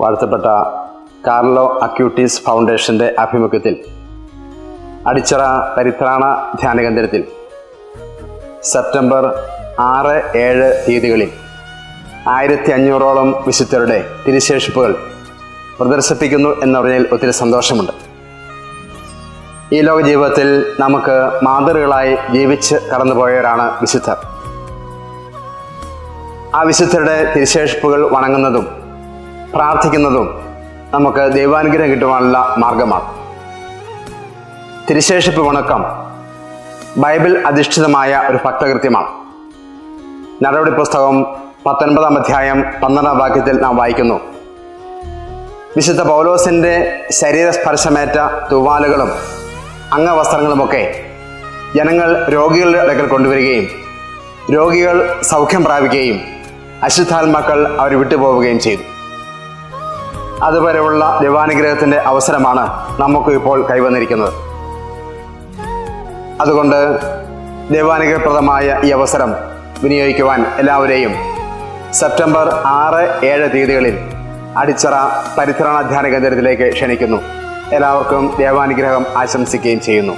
വാഴ്ത്തപ്പെട്ട Carlo Acutis ഫൗണ്ടേഷന്റെ ആഭിമുഖ്യത്തിൽ അടിച്ചറ പരിത്രാണ ധ്യാനകേന്ദ്രത്തിൽ സെപ്റ്റംബർ ആറ് ഏഴ് തീയതികളിൽ ആയിരത്തി അഞ്ഞൂറോളം വിശുദ്ധരുടെ തിരിശേഷിപ്പുകൾ പ്രദർശിപ്പിക്കുന്നു എന്ന് പറഞ്ഞാൽ ഒത്തിരി സന്തോഷമുണ്ട്. ഈ ലോക ജീവിതത്തിൽ നമുക്ക് മാതൃകളായി ജീവിച്ച് കടന്നുപോയവരാണ് വിശുദ്ധർ. ആ വിശുദ്ധരുടെ തിരിശേഷിപ്പുകൾ വണങ്ങുന്നതും പ്രാർത്ഥിക്കുന്നതും നമുക്ക് ദൈവാനുഗ്രഹം കിട്ടുവാനുള്ള മാർഗമാണ്. തിരുശേഷിപ്പ് വണക്കം ബൈബിൾ അധിഷ്ഠിതമായ ഒരു ഭക്തകൃത്യമാണ്. നടപടി പുസ്തകം പത്തൊൻപതാം അധ്യായം പന്ത്രണ്ടാം വാക്യത്തിൽ നാം വായിക്കുന്നു. വിശുദ്ധ പൗലോസിന്റെ ശരീരസ്പർശമേറ്റ തൂവാലുകളും അംഗവസ്ത്രങ്ങളുമൊക്കെ ജനങ്ങൾ രോഗികളുടെ അടുക്കൽ കൊണ്ടുവരികയും രോഗികൾ സൗഖ്യം പ്രാപിക്കുകയും അശുദ്ധാത്മാക്കൾ അവർ വിട്ടുപോവുകയും ചെയ്തു. അതുവരെയുള്ള ദൈവാനുഗ്രഹത്തിന്റെ അവസരമാണ് നമുക്ക് ഇപ്പോൾ കൈവന്നിരിക്കുന്നത്. അതുകൊണ്ട് ദൈവാനുഗ്രഹപ്രദമായ ഈ അവസരം വിനിയോഗിക്കുവാൻ എല്ലാവരെയും സെപ്റ്റംബർ ആറ് ഏഴ് തീയതികളിൽ അടിച്ചറ പരിസരണ ധ്യാന കേന്ദ്രത്തിലേക്ക് ക്ഷണിക്കുന്നു. എല്ലാവർക്കും ദേവാനുഗ്രഹം ആശംസിക്കുകയും ചെയ്യുന്നു.